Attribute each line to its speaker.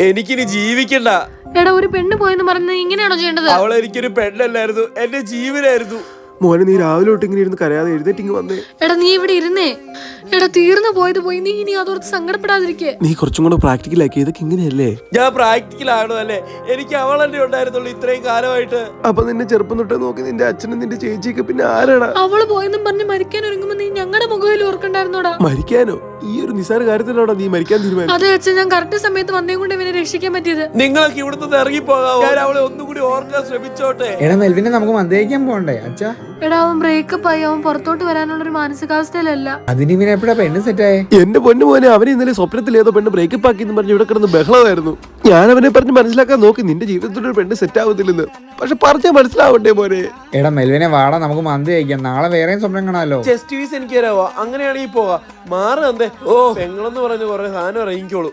Speaker 1: എനിക്കിനി ജീവിക്കണ്ട.
Speaker 2: എടാ ഒരു പെണ്ണ് പോയെന്ന് പറഞ്ഞ് ഇങ്ങനെയാണോ ചെയ്യേണ്ടത്?
Speaker 1: അവൾ എനിക്കൊരു പെണ്ണല്ലായിരുന്നു. എന്റെ ജീവനായിരുന്നു.
Speaker 3: മോനെ നീ രാവിലെ തൊട്ട് ഇങ്ങനെ ഇരുന്ന് കരയാതെ എഴുന്നേറ്റിങ് വന്നേ.
Speaker 2: എടാ നീ ഇവിടെ ഇരുന്നേ. എടാ തീർന്നു പോയത് പോയി. നീ ഇനി അതോർത്ത് സങ്കടപ്പെടാതിരിക്കേ.
Speaker 3: നീ കുറച്ചും കൂടെ പ്രാക്ടിക്കൽ ആക്കി ഇതൊക്കെ ഇങ്ങനെയല്ലേ?
Speaker 1: ഞാൻ പ്രാക്ടിക്കൽ ആണോ അല്ലേ? എനിക്ക് അവളല്ലേ ഉണ്ടായിരുന്നുള്ളൂ ഇത്രയും കാലമായിട്ട്.
Speaker 3: അപ്പൊ നിന്നെ ചെറുപ്പം തൊട്ടേ നോക്കി നിന്റെ അച്ഛനും നിന്റെ ചേച്ചിയൊക്കെ പിന്നെ ആരാടാ?
Speaker 2: അവൾ പോയെന്നും പറഞ്ഞ് മരിക്കാൻ ഒരുങ്ങുമ്പോ നീ ഞങ്ങളുടെ മുഖവിൽ ഓർക്കണ്ടായിരുന്നോടാ.
Speaker 3: മരിക്കാനോ? ഈ ഒരു നിസാര കാര്യത്തിലാണോ നീ മരിക്കാൻ തീരുമാനം
Speaker 2: അതെ അച്ഛൻ ഞാൻ കറക്റ്റ് സമയത്ത് വന്നേ കൊണ്ട് ഇവനെ രക്ഷിക്കാൻ പറ്റിയത്.
Speaker 1: നിങ്ങൾക്ക് ഇവിടുന്ന് ഇറങ്ങി പോകാവോ ഞാൻ അവളെ ഒന്നുകൂടി ഓർക്കാൻ ശ്രമിച്ചോട്ടെ.
Speaker 4: എടാ മെൽവിനെ നമുക്ക് മന്ദയിക്കാൻ പോകണ്ടേ അച്ഛാ.
Speaker 2: എടാ അവൻ ബ്രേക്കപ്പ് ആയി. അവൻ പുറത്തോട്ട് വരാനുള്ള ഒരു മാനസികാവസ്ഥയിലല്ല.
Speaker 4: അതിന് ഇവനെ എപ്പോഴാ പെണ്ണ് സെറ്റായേ
Speaker 3: എന്റെ പൊന്നു മോനെ അവനെ ഇന്നലെ സ്വപ്നത്തിൽ ഏതോ പെണ്ണ് ബ്രേക്കപ്പ് ആക്കി എന്ന് പറഞ്ഞ് ഇവിടെ കിടന്ന് ബഹളമായിരുന്നു. ഞാൻ അവനെ പറഞ്ഞ് മനസ്സിലാക്കാൻ നോക്കി നിന്റെ ജീവിതത്തിൽ ഒരു പെണ്ണ് സെറ്റ് ആവത്തില്ലെന്ന്. പക്ഷെ പറഞ്ഞാൽ മനസ്സിലാവണ്ടേ മോനെ?
Speaker 4: എടാ മെൽവിനെ വാടാ നമുക്ക് മന്തി കഴിക്കാം. നാളെ വേറെയും സ്വപ്നം കാണാലോ?
Speaker 1: ചെസ്റ്റ് പീസ് എനിക്ക് തരാവോ? അങ്ങനെയാണെങ്കിൽ പോവാ. മാറുക എന്തേ ഓ പെങ്ങളെന്ന് പറഞ്ഞ് കുറെ സാധനം ഇറങ്ങിക്കോളൂ.